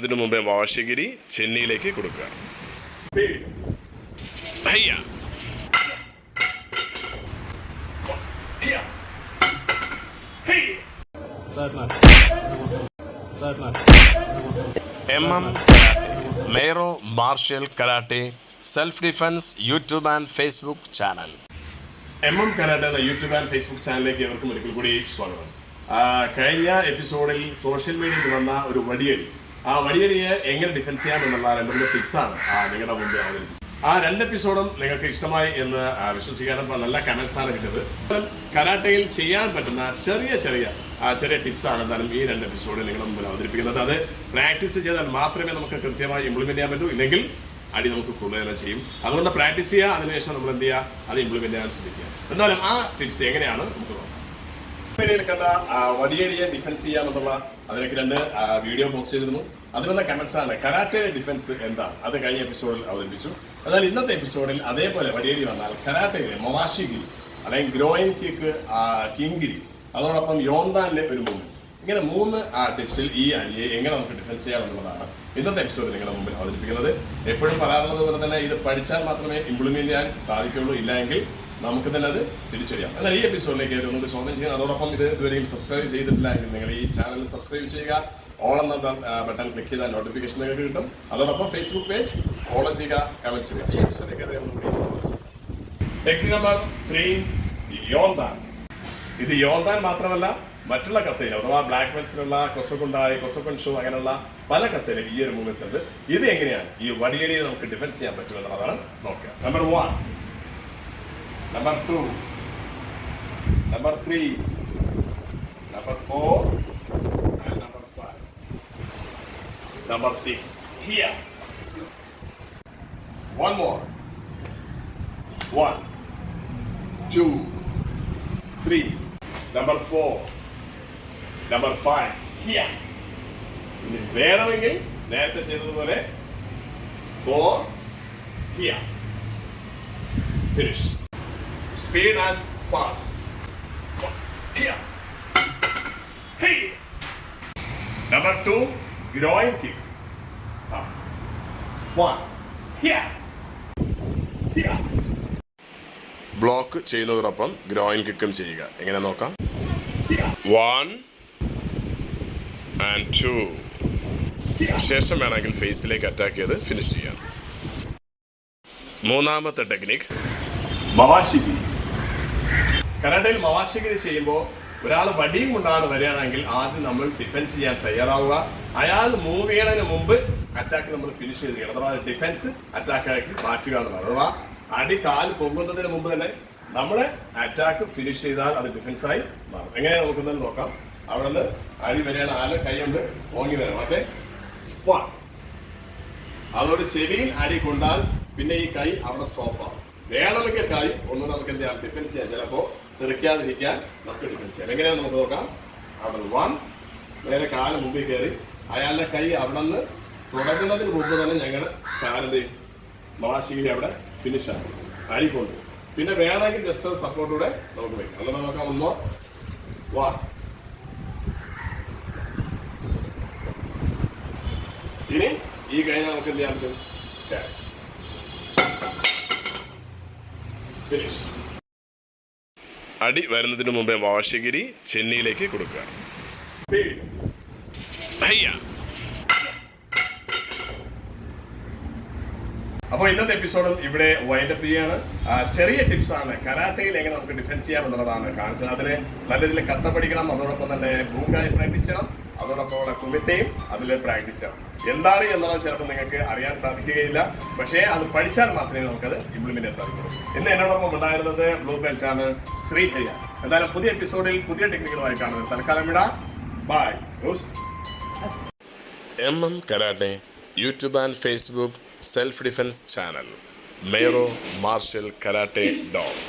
ഇതിനു മുമ്പേ വാശിഗിരി ചെന്നൈയിലേക്ക് കൊടുക്കുക. M M മേറോ martial karate self defence YouTube and Facebook channel. M M karate എന്ന യൂട്യൂബ് ആൻഡ് ഫേസ്ബുക്ക് ചാനലിലേക്ക് എവർക്കും ഒരിക്കൽ കൂടി സ്വാഗതം. കഴിഞ്ഞ എപ്പിസോഡിൽ സോഷ്യൽ മീഡിയയിൽ വന്ന ഒരു വടിയടി ആ വടിയടിയെ എങ്ങനെ ഡിഫൻസ് ചെയ്യാമെന്നുള്ള രണ്ട് മൂന്ന് ടിപ്സാണ് നിങ്ങളുടെ മുമ്പിൽ അവതരിപ്പിച്ചത്. ആ രണ്ട് എപ്പിസോഡും നിങ്ങൾക്ക് ഇഷ്ടമായി എന്ന് വിശ്വസിക്കാനും നല്ല കമന്റ്സ് ആണ് കിട്ടിയത്. കരാട്ടയിൽ ചെയ്യാൻ പറ്റുന്ന ചെറിയ ചെറിയ ചെറിയ ടിപ്സ് ആണ് എന്തായാലും ഈ രണ്ട് എപ്പിസോഡിൽ നിങ്ങളുടെ മുമ്പിൽ അവതരിപ്പിക്കുന്നത്. അത് പ്രാക്ടീസ് ചെയ്താൽ മാത്രമേ നമുക്ക് കൃത്യമായി ഇംപ്ലിമെന്റ് ചെയ്യാൻ പറ്റൂ. ഇല്ലെങ്കിൽ അടി നമുക്ക് കൊള്ളുക ചെയ്യും. അതുകൊണ്ട് പ്രാക്ടീസ് ചെയ്യുക അതിനുശേഷം നമ്മൾ എന്ത് ചെയ്യുക? അത് ഇംപ്ലിമെന്റ് ചെയ്യാൻ ശ്രമിക്കുക. എന്തായാലും ആ ടിപ്സ് എങ്ങനെയാണ്? നമുക്ക് മീഡിയയിൽ കണ്ട വടിയേടിയെ ഡിഫൻസ് ചെയ്യാമെന്നുള്ള അതിനൊക്കെ രണ്ട് വീഡിയോ പോസ്റ്റ് ചെയ്തിരുന്നു. അതിലുള്ള ആണ് കരാട്ടെ ഡിഫൻസ് എന്താണ് അത് കഴിഞ്ഞ എപ്പിസോഡിൽ അവതരിപ്പിച്ചു. എന്നാൽ ഇന്നത്തെ എപ്പിസോഡിൽ അതേപോലെ വടിയേടി വന്നാൽ കരാട്ടയിലെ മൊവാഷിഗിരി അല്ലെങ്കിൽ ഗ്രോയിൻ കിക്ക് കിങ്കിരി അതോടൊപ്പം യോന്താനിലെ ഒരു മൂവ്മെന്റ്സ് ഇങ്ങനെ മൂന്ന് ടിപ്സിൽ ഈ അണിയെ എങ്ങനെ നമുക്ക് ഡിഫൻസ് ചെയ്യാമെന്നുള്ളതാണ് ഇന്നത്തെ എപ്പിസോഡിൽ നിങ്ങളുടെ മുമ്പിൽ അവതരിപ്പിക്കുന്നത്. എപ്പോഴും പറയാറുള്ളത് പോലെ തന്നെ ഇത് പഠിച്ചാൽ മാത്രമേ ഇംപ്ലിമെന്റ് ചെയ്യാൻ സാധിക്കുള്ളൂ ഇല്ല എങ്കിൽ നമുക്ക് തന്നെ അത് തിരിച്ചറിയാം. എന്നാൽ ഈ എപ്പിസോഡിലേക്ക് ഒന്നുകൂടി സ്വാഗതം ചെയ്യുക അതോടൊപ്പം ഇത് ഇതുവരെയും സബ്സ്ക്രൈബ് ചെയ്തിട്ടില്ല എങ്കിൽ നിങ്ങൾ ഈ ചാനൽ സബ്സ്ക്രൈബ് ചെയ്യുക. ഓൾ എന്ന ബട്ടൺ ക്ലിക്ക് ചെയ്താൽ നോട്ടിഫിക്കേഷൻ നിങ്ങൾക്ക് കിട്ടും. അതോടൊപ്പം ഫേസ്ബുക്ക് പേജ് ഫോളോ ചെയ്യുക. കമന്റ് ചെയ്യുക. ഈ എപ്പിസോഡിലേക്ക് നമ്പർ ത്രീ യോന്താൻ ഇത് യോന്താൻ മാത്രമല്ല മറ്റുള്ള കത്തയിൽ അഥവാ ബ്ലാക്ക് ബെൽസിലുള്ള കൊസക്കുണ്ടായി കൊസക്കൺ ഷൂ അങ്ങനെയുള്ള പല കത്തയിലും ഈ ഒരു മൂവ്മെന്റ്സ് ഉണ്ട്. ഇത് എങ്ങനെയാണ്? ഈ വടിയടിയെ നമുക്ക് ഡിഫൻസ് ചെയ്യാൻ പറ്റുമെന്നുള്ളതാണ് നോക്കുക. Number one number two. Number three. Number four. And number five. Number six. Here. One more one two three number four. Number five. Here. വേണമെങ്കിൽ നേരത്തെ ചെയ്തതുപോലെ four here finish speed and fast Number hey groin kick. Groin One. Here. Here. Block ചെയ്യുന്നതോടൊപ്പം groin കിക്കും ചെയ്യുക. എങ്ങനെ നോക്കാം? One and to ശേഷം വേണമെങ്കിൽ ഫേസിലേക്ക് attack ചെയ്ത് ഫിനിഷ് ചെയ്യാം. മൂന്നാമത്തെ ടെക്നിക് മവാശിഗിരി കനഡയിൽ മവാശിഗിരി ചെയ്യുമ്പോൾ ഒരാൾ വടിയും കൊണ്ടാണ് വരികയാണെങ്കിൽ ആദ്യം നമ്മൾ ഡിഫെൻസ് ചെയ്യാൻ തയ്യാറാവുക. അയാൾ മൂവ് ചെയ്യണതിന് മുമ്പ് അറ്റാക്ക് നമ്മൾ ഫിനിഷ് ചെയ്ത് അഥവാ ഡിഫെൻസ് അറ്റാക്ക് ആക്കി മാറ്റുക പറയുന്നത്. അഥവാ അടി കാൽ പൊങ്ങുന്നതിന് മുമ്പ് തന്നെ നമ്മൾ അറ്റാക്ക് ഫിനിഷ് ചെയ്താൽ അത് ഡിഫൻസായി മാറും. എങ്ങനെയാണ് നോക്കുന്നതെന്ന് നോക്കാം. അവിടെ നിന്ന് അടി വരികയാണ്. ആൽ കൈ കൊണ്ട് ഓങ്ങി വരണം. ഓക്കെ? അതോട് ചെവിയിൽ അടി കൊണ്ടാൽ പിന്നെ ഈ കൈ അവിടെ സ്റ്റോപ്പ് ആവും. വേണമെങ്കിൽ കൈ ഒന്നുകൂടെ നമുക്ക് എന്ത് ചെയ്യാം? ഡിഫൻസ് ചെയ്യാം. ചിലപ്പോ തെറിക്കാതിരിക്കാൻ നമുക്ക് ഡിഫൻസ് ചെയ്യാം. എങ്ങനെയാണ് നമുക്ക് നോക്കാം. അവിടെ വൺ നേരെ കാൽ മുമ്പിൽ കയറി അയാളുടെ കൈ അവിടെ നിന്ന് തുടങ്ങുന്നതിന് മുമ്പ് തന്നെ ഞങ്ങളുടെ ചെയ്യും? മാശീലി അവിടെ ഫിനിഷ് ആകും അടിക്കൊണ്ട് പിന്നെ വേണമെങ്കിൽ ജസ്റ്റ് സപ്പോർട്ടൂടെ നമുക്ക് വയ്ക്കാം അങ്ങനെ നോക്കാം ഒന്നോ? വാ ഇനി ഈ കൈ നമുക്ക് എന്ത് ചെയ്യാൻ പറ്റും? ക്യാച്ച് അടി വരുന്നതിന് മുമ്പേ വാശിഗിരി ചെന്നൈയിലേക്ക് കൊടുക്കുക. അപ്പോൾ ഇന്നത്തെ എപ്പിസോഡും ഇവിടെ വൈൻഡപ്പ് ചെയ്യാണ് ആ, ചെറിയ ടിപ്സ് ആണ്. കരാട്ടയിൽ എങ്ങനെ നമുക്ക് ഡിഫൻസ് ചെയ്യാം എന്നുള്ളതാണ് കാണിച്ചത്. അതിന് നല്ല രീതിയിൽ കട്ട പഠിക്കണം. അതോടൊപ്പം തന്നെ ഭൂങ്കായി പ്രാക്ടീസ് ചെയ്യണം അതോടൊപ്പം ഉള്ള കുമിത്തയും അതിൽ പ്രാക്ടീസ് ചെയ്യണം എന്താണ് എന്നുള്ളത് ചിലപ്പോൾ നിങ്ങൾക്ക് അറിയാൻ സാധിക്കുകയില്ല. പക്ഷേ അത് പഠിച്ചാൽ മാത്രമേ നമുക്കത് ഇംപ്ലിമെന്റ് ചെയ്യാൻ സാധിക്കുള്ളൂ ഇന്ന് എന്നോടൊപ്പം ഉണ്ടായിരുന്നത് ബ്ലൂ ബെൽറ്റ് ആണ് ശ്രീഹരിയ എന്തായാലും പുതിയ എപ്പിസോഡിൽ പുതിയ ടെക്നിക്കുകളുമായി കാണുന്നത് തൽക്കാലം വിടാം. Bye M M karate YouTube and Facebook self defence channel മേറോ martial karate dog